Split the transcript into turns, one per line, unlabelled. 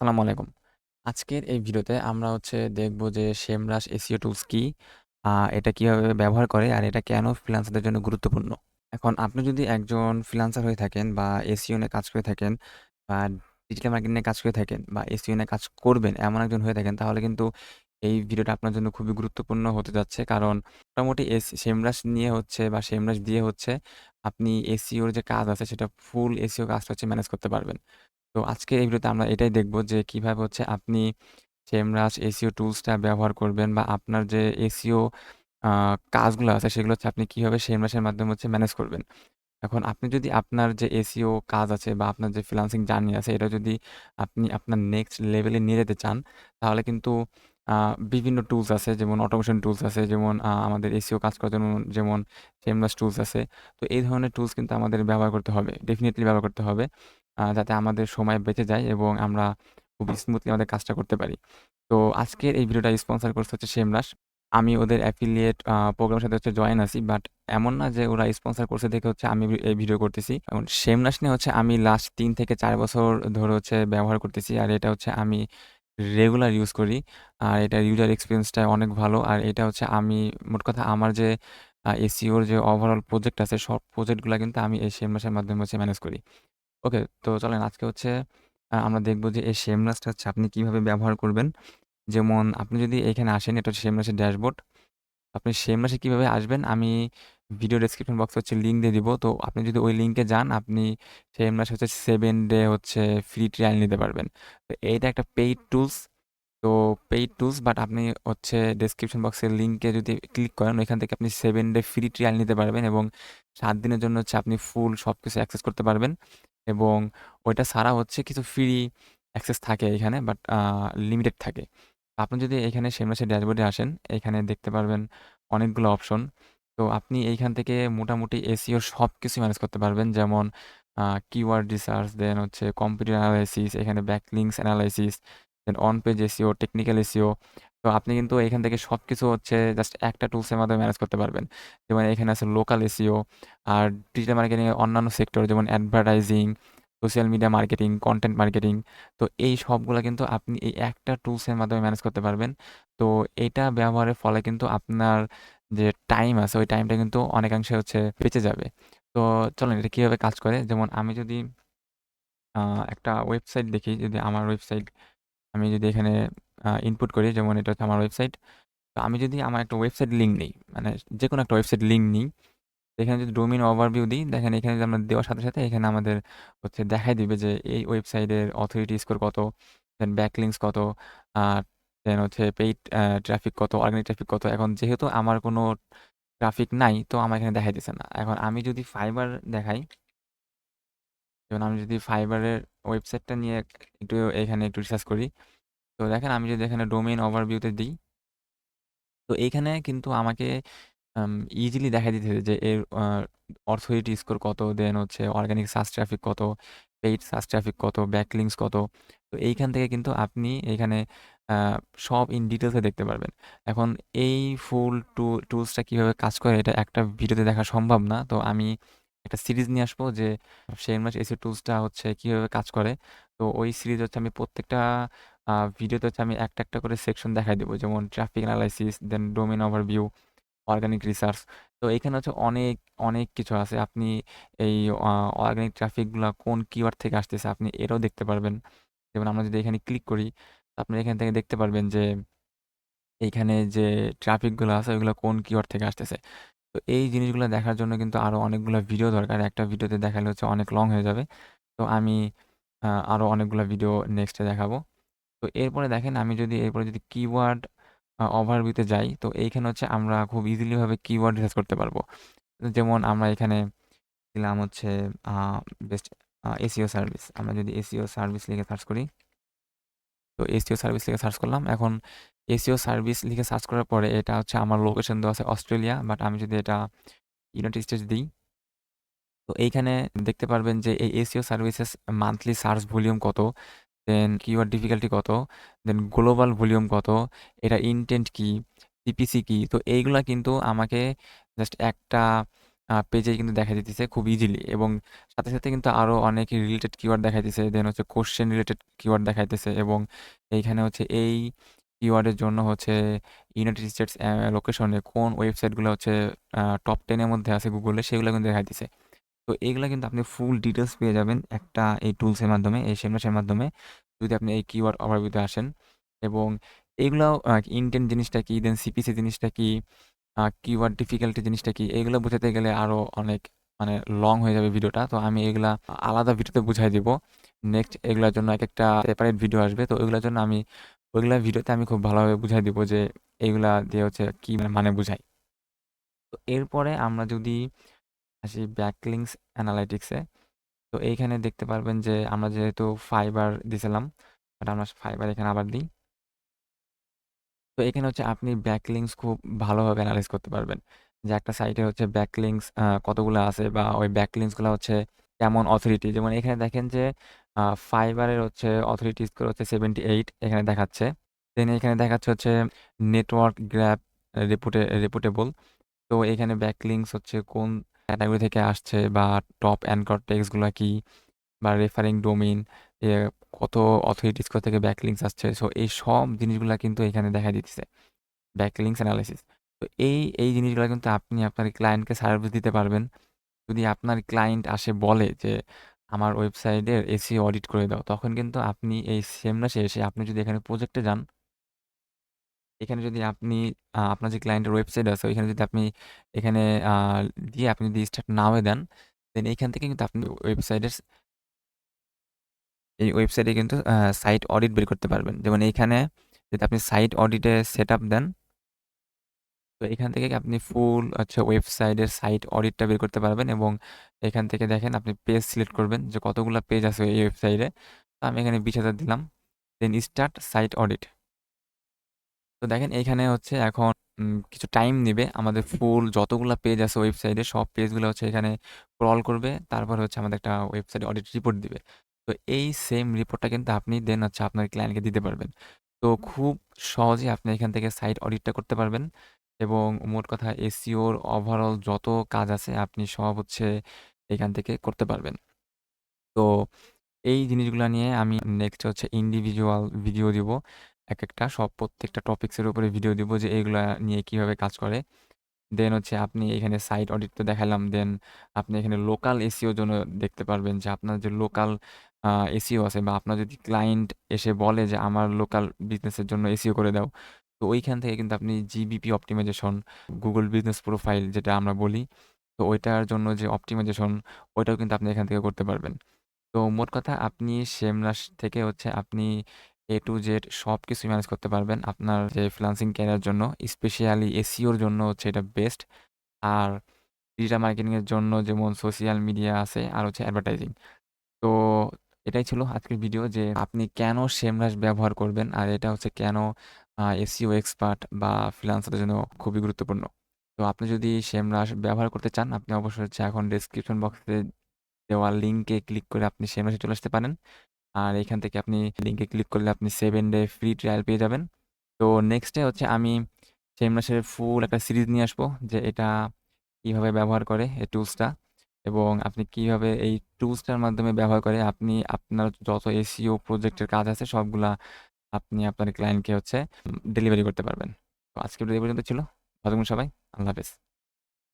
আসসালামু আলাইকুম। আজকের এই ভিডিওতে আমরা হচ্ছে দেখব যে সেমরাশ এসিও টুলস কি? এটা কীভাবে ব্যবহার করে? আর এটা কেন ফ্রিল্যান্সারদের জন্য গুরুত্বপূর্ণ? এখন আপনি যদি একজন ফ্রিল্যান্সার হয়ে থাকেন বা এসিও নিয়ে কাজ করে থাকেন বা ডিজিটাল মার্কেটিং নিয়ে কাজ করে থাকেন বা এসিও নিয়ে কাজ করবেন এমন একজন হয়ে থাকেন, তাহলে কিন্তু এই ভিডিওটা আপনার জন্য খুবই গুরুত্বপূর্ণ হতে যাচ্ছে। কারণ মোটামুটি এস সেমরাশ নিয়ে হচ্ছে বা সেমরাশ দিয়ে হচ্ছে আপনি এসিওর যে কাজ আছে সেটা ফুল এসিও কাজটা হচ্ছে ম্যানেজ করতে পারবেন। তো আজকে এই ভিডিওতে আমরা এটাই দেখব যে কীভাবে হচ্ছে আপনি সেমরাস এসিও টুলসটা ব্যবহার করবেন বা আপনার যে এসিও কাজগুলো আছে সেগুলো হচ্ছে আপনি কীভাবে সেমরাশের মাধ্যমে হচ্ছে ম্যানেজ করবেন। এখন আপনি যদি আপনার যে এসিও কাজ আছে বা আপনার যে ফ্রিল্যান্সিং জার্নি আছে এটা যদি আপনি আপনার নেক্সট লেভেলে নিয়ে যেতে চান, তাহলে কিন্তু বিভিন্ন টুলস আছে যেমন অটোমেশন টুলস আছে, যেমন আমাদের এসিও কাজ করার জন্য যেমন সেমরাশ টুলস আছে। তো এই ধরনের টুলস কিন্তু আমাদের ব্যবহার করতে হবে। ডেফিনেটলি ব্যবহার করতে হবে। যাতে আমাদের সময় বেঁচে যায় এবং আমরা খুব স্মুথলি আমাদের কাজটা করতে পারি। তো আজকের এই ভিডিওটা স্পন্সর করছে হচ্ছে সেমরাশ। আমি ওদের অ্যাফিলিয়েট প্রোগ্রামের সাথে হচ্ছে জয়েন আছি। বাট এমন না যে ওরা স্পন্সর করছে দেখে হচ্ছে আমি এই ভিডিও করতেছি। এখন সেমরাশ নিয়ে হচ্ছে আমি লাস্ট ৩ থেকে ৪ বছর ধরে হচ্ছে ব্যবহার করতেছি। আর এটা হচ্ছে আমি রেগুলার ইউজ করি। আর এটার ইউজার এক্সপেরিয়েন্সটা অনেক ভালো। আর এটা হচ্ছে আমি, মোট কথা আমার যে, আ এসইওর যে ওভারঅল প্রজেক্ট আছে, সব প্রজেক্টগুলা কিন্তু আমি এই সেমরাশের মাধ্যমে হচ্ছে ম্যানেজ করি। ওকে, তো চলেন আজকে হচ্ছে আমরা দেখব যে এই সেমরাশটা হচ্ছে আপনি কীভাবে ব্যবহার করবেন। যেমন আপনি যদি এখানে আসেন এটা হচ্ছে সেমরাশের ড্যাশবোর্ড। আপনি সেমরাশে কীভাবে আসবেন আমি ভিডিও ডেসক্রিপশন বক্সে হচ্ছে লিঙ্ক দিয়ে দিব। তো আপনি যদি ওই লিঙ্কে যান আপনি সেমরাশ হচ্ছে সেভেন ডে হচ্ছে ফ্রি ট্রায়াল নিতে পারবেন। তো এইটা একটা পেইড টুলস। তো পেইড টুলস বাট আপনি হচ্ছে ডেসক্রিপশন বক্সের লিঙ্কে যদি ক্লিক করেন ওইখান থেকে আপনি সেভেন ডে ফ্রি ট্রায়াল নিতে পারবেন এবং সাত দিনের জন্য হচ্ছে আপনি ফুল সব কিছু অ্যাক্সেস করতে পারবেন। এবং ওইটা ছাড়া হচ্ছে কিছু ফ্রি অ্যাক্সেস থাকে এখানে বাট লিমিটেড থাকে। আপনি যদি এখানে সেমরাশের ড্যাশবোর্ডে আসেন, এখানে দেখতে পারবেন অনেকগুলো অপশন। তো আপনি এইখান থেকে মোটামুটি এসইও সবকিছু ম্যানেজ করতে পারবেন। যেমন কিওয়ার্ড রিসার্চ, দেন হচ্ছে কম্পিউটার অ্যানালাইসিস, এখানে backlinks analysis, then on page SEO, technical SEO. তো আপনি কিন্তু এখান থেকে সব কিছু হচ্ছে জাস্ট একটা টুলসের মাধ্যমে ম্যানেজ করতে পারবেন। যেমন এখানে আছে লোকাল এসিও আর ডিজিটাল মার্কেটিংয়ের অন্যান্য সেক্টর যেমন advertising, social media marketing, content marketing. তো এই সবগুলো কিন্তু আপনি এই একটা টুলসের মাধ্যমে ম্যানেজ করতে পারবেন। তো এটা ব্যবহারের ফলে কিন্তু আপনার যে টাইম আছে ওই টাইমটা কিন্তু অনেকাংশে হচ্ছে বেঁচে যাবে। তো চলেন এটা কীভাবে কাজ করে? যেমন আমি যদি একটা ওয়েবসাইট দেখি, যদি আমার ওয়েবসাইট আমি যদি এখানে ইনপুট করি যেমন এটা হচ্ছে আমার ওয়েবসাইট। তো আমি যদি আমার একটা ওয়েবসাইট লিঙ্ক নিই মানে যে কোনো একটা ওয়েবসাইট লিঙ্ক নিই, এখানে যদি ডোমিন ওভারভিউ দিই, দেখেন এখানে যদি আমরা দেওয়ার সাথে, সাথে এখানে আমাদের হচ্ছে দেখাই দিবে যে এই ওয়েবসাইটের অথরিটি স্কোর কত, দেন ব্যাকলিংকস কত, আর দেন হচ্ছে পেইড ট্রাফিক কত, অর্গানিক ট্রাফিক কত। এখন যেহেতু আমার কোনো ট্রাফিক নাই তো আমার এখানে দেখাইতেছে না। এখন আমি যদি ফাইবার দেখাই যেমন আমি যদি ফাইবারের ওয়েবসাইটটা নিয়ে একটু এখানে একটু রিসার্চ করি। তো দেখেন আমি যদি এখানে ডোমেইন ওভারভিউতে দিই তো এইখানে কিন্তু আমাকে ইজিলি দেখায় দিতেছে যে এর আ অথরিটি স্কোর কত, দেন হচ্ছে অর্গানিক সার্চ ট্রাফিক কত, পেইড সার্চ ট্রাফিক কত, ব্যাকলিংস কত। তো এইখান থেকে কিন্তু আপনি এখানে সব ইন ডিটেলসে দেখতে পারবেন। এখন এই ফুল টু টুলসটা কীভাবে কাজ করে এটা একটা ভিডিওতে দেখা সম্ভব না। তো আমি একটা সিরিজ নিয়ে আসব যে শেয়ার মাস এসি টুলসটা হচ্ছে কীভাবে কাজ করে। তো ওই সিরিজ হচ্ছে আমি প্রত্যেকটা ভিডিওতে হচ্ছে আমি একটা, একটা করে সেকশন দেখায় দিব। যেমন traffic analysis, then domain overview, organic research. তো এখানে হচ্ছে অনেক, অনেক কিছু আছে। আপনি এই অর্গানিক ট্রাফিকগুলা কোন কিওয়ার্ড থেকে আসতেছে আপনি এটাও দেখতে পারবেন। যেমন আমরা যদি এখানে ক্লিক করি, আপনি এখান থেকে দেখতে পারবেন যে এইখানে যে ট্রাফিকগুলো আছে ওইগুলা কোন কিওয়ার্ড থেকে আসতেছে। তো এই জিনিসগুলো দেখার জন্য কিন্তু আরও অনেকগুলা ভিডিও দরকার। একটা ভিডিওতে দেখালে হচ্ছে অনেক লং হয়ে যাবে। তো আমি আ আরও অনেকগুলা ভিডিও নেক্সটে দেখাবো। তো এরপরে দেখেন আমি যদি এরপরে যদি কিওয়ার্ড আ ওভারভিউ যাই, তো এইখানে হচ্ছে আমরা খুব ইজিলিভাবে কিওয়ার্ড রিসার্চ করতে পারব। যেমন আমরা এখানে দিলাম হচ্ছে বেস্ট আ এসইও সার্ভিস। আমরা যদি এসিও সার্ভিস লিখে সার্চ করি তো এসিও সার্ভিস লিখে সার্চ করলাম। এখন এসইও সার্ভিস লিখে সার্চ করার পরে এটা হচ্ছে আমার লোকেশন দেওয়া আছে অস্ট্রেলিয়া। বাট আমি যদি এটা ইউনাইটেড স্টেটস দিই তো এইখানে দেখতে পারবেন যে এই SEO services monthly search volume কত, দেন কিওয়ার্ড ডিফিকাল্টি কত, দেন গ্লোবাল ভলিউম কত, এটা ইনটেন্ট কি, সিপিসি কি। তো এইগুলা কিন্তু আমাকে জাস্ট একটা পেজে কিন্তু দেখা দিতেছে খুব ইজিলি এবং সাথে, সাথে কিন্তু আরও অনেক রিলেটেড কিওয়ার্ড দেখাইতেছে। দেন হচ্ছে কোশ্চেন রিলেটেড কিওয়ার্ড দেখাইতেছে এবং এইখানে হচ্ছে এই কিওয়ার্ডের জন্য হচ্ছে ইউনাইটেড স্টেটস লোকেশনে কোন ওয়েবসাইটগুলো হচ্ছে টপ টেনের মধ্যে আছে গুগলে সেগুলো কিন্তু দেখাইতেছে। তো এগুলা কিন্তু আপনি ফুল ডিটেলস পেয়ে যাবেন একটা এই টুলসের মাধ্যমে, এই সেমরাসের মাধ্যমে যদি আপনি এই কিওয়ার্ড ওভারভিউতে আসেন এবং এগুলাও আ ইনটেন্ট জিনিসটা কি, দেন সিপিসি জিনিসটা কি, কিওয়ার্ড ডিফিকাল্টি জিনিসটা কি, এগুলো বোঝাতে গেলে আরও অনেক মানে লং হয়ে যাবে ভিডিওটা। তো আমি এগুলা আলাদা ভিডিওতে বুঝাই দিব। নেক্সট এগুলার জন্য এক একটা সেপারেট ভিডিও আসবে। তো ওইগুলার জন্য আমি ওইগুলা ভিডিওতে আমি খুব ভালোভাবে বুঝাই দিব যে এগুলা দিয়ে হচ্ছে কি মানে বুঝাই। তো এরপরে আমরা যদি আসি ব্যাকলিংকস অ্যানালাইটিক্সে। তো এইখানে দেখতে পারবেন যে আমরা যেহেতু ফাইবার দিছিলাম, বাট আমরা ফাইবার এখানে আবার দিই। তো এখানে হচ্ছে আপনি ব্যাকলিংস খুব ভালোভাবে এনালাইজ করতে পারবেন। যে একটা সাইটে হচ্ছে ব্যাকলিংস কতগুলা আছে বা ওই ব্যাকলিংকসগুলা হচ্ছে কেমন অথরিটি। যেমন এখানে দেখেন যে ফাইবারের হচ্ছে অথরিটি স্কোর হচ্ছে 78 এখানে দেখাচ্ছে। দেন এখানে দেখাচ্ছে হচ্ছে নেটওয়ার্ক গ্র্যাপ রেপুটে রেপুটেবল। তো এখানে ব্যাকলিংস হচ্ছে কোন ক্যাটেগরি থেকে আসছে বা টপ অ্যানকর টেক্সটগুলা কি বা রেফারিং ডোমেইন এ কত অথরিটিস স্কোর থেকে ব্যাকলিংস আসছে। সো এই সব জিনিসগুলা কিন্তু এখানে দেখা দিতেছে। Backlinks analysis. তো এই, এই জিনিসগুলো কিন্তু আপনি আপনার ক্লায়েন্টকে সার্ভিস দিতে পারবেন। যদি আপনার ক্লায়েন্ট আসে বলে যে আমার ওয়েবসাইটের এসি অডিট করে দাও। তখন কিন্তু আপনি এই সেমরাসে এসে আপনি যদি এখানে প্রজেক্টে যান এখানে যদি আপনি আপনার যে ক্লায়েন্টের ওয়েবসাইট আছে ওইখানে যদি আপনি এখানে দিয়ে আপনি যদি স্টার্ট নাও দেন, দেন এইখান থেকে কিন্তু আপনি ওয়েবসাইটের এই ওয়েবসাইটে কিন্তু সাইট অডিট বের করতে পারবেন। যেমন এইখানে যদি আপনি সাইট অডিটে সেটআপ দেন তো এখান থেকে আপনি ফুল হচ্ছে ওয়েবসাইটের সাইট অডিটটা বের করতে পারবেন এবং এখান থেকে দেখেন আপনি পেজ সিলেক্ট করবেন যে কতগুলা পেজ আছে এই ওয়েবসাইটে। তো আমি এখানে ২০,০০০ দিলাম। Then start site audit. তো দেখেন এইখানে হচ্ছে এখন কিছু টাইম নেবে আমাদের ফুল যতগুলো পেজ আছে ওয়েবসাইটে সব পেজগুলো হচ্ছে এখানে ক্রল করবে। তারপর হচ্ছে আমাদের একটা ওয়েবসাইট অডিট রিপোর্ট দিবে। তো এই সেম রিপোর্টটা কিন্তু আপনি দেন হচ্ছে আপনার ক্লায়েন্টকে দিতে পারবেন। তো খুব সহজেই আপনি এখান থেকে সাইট অডিটটা করতে পারবেন এবং মোট কথা এসিওর ওভারঅল যত কাজ আছে, আপনি সব হচ্ছে এখান থেকে করতে পারবেন। তো এই জিনিসগুলো নিয়ে আমি নেক্সট হচ্ছে ইন্ডিভিজুয়াল ভিডিও দিব। একেকটা সব প্রত্যেকটা টপিকস এর উপরে ভিডিও দিব যে এগুলা নিয়ে কীভাবে কাজ করে। দেন হচ্ছে আপনি এখানে সাইট অডিট তো দেখালাম। দেন আপনি এখানে লোকাল এসইওর জন্য দেখতে পারবেন যে আপনার যে লোকাল এসিও আছে বা আপনার যদি ক্লায়েন্ট এসে বলে যে আমার লোকাল বিজনেসের জন্য এসিও করে দাও। তো ওইখান থেকে কিন্তু আপনি GBP optimisation, Google business profile যেটা আমরা বলি। তো ওইটার জন্য যে অপটিমাইজেশন ওইটাও কিন্তু আপনি এখান থেকে করতে পারবেন। তো মোট কথা আপনি সেমরাস থেকে হচ্ছে আপনি এ টু জেড সবকিছু ম্যানেজ করতে পারবেন। আপনার যে ফ্রিল্যান্সিং ক্যারিয়ার জন্য স্পেশালি এসিওর জন্য হচ্ছে এটা বেস্ট। আর ডিজিটাল মার্কেটিংয়ের জন্য যেমন সোশ্যাল মিডিয়া আছে, আর হচ্ছে অ্যাডভার্টাইজিং। তো এটাই ছিল আজকের ভিডিও যে আপনি কেন সেমরাস ব্যবহার করবেন আর এটা হচ্ছে কেন এসিও এক্সপার্ট বা ফ্রিল্যান্সারদের জন্য খুবই গুরুত্বপূর্ণ। তো আপনি যদি সেমরাস ব্যবহার করতে চান, আপনি অবশ্যই হচ্ছে এখন ডেসক্রিপশন বক্সে দেওয়া লিংকে ক্লিক করে আপনি সেমরাসে চলে আসতে পারেন। আর এখান থেকে আপনি লিঙ্কে ক্লিক করলে আপনি সেভেন ডে ফ্রি ট্রায়াল পেয়ে যাবেন। তো নেক্সট ডে হচ্ছে আমি সেই মাসের ফুল একটা সিরিজ নিয়ে আসব, যে এটা কীভাবে ব্যবহার করে এই টুলসটা এবং আপনি কীভাবে এই টুলসটার মাধ্যমে ব্যবহার করে আপনি আপনার যত এসইও প্রজেক্টের কাজ আছে সবগুলা আপনি আপনার ক্লায়েন্টকে হচ্ছে ডেলিভারি করতে পারবেন। তো আজকে এই পর্যন্ত ছিল। ভালো সবাই। আল্লাহ হাফেজ।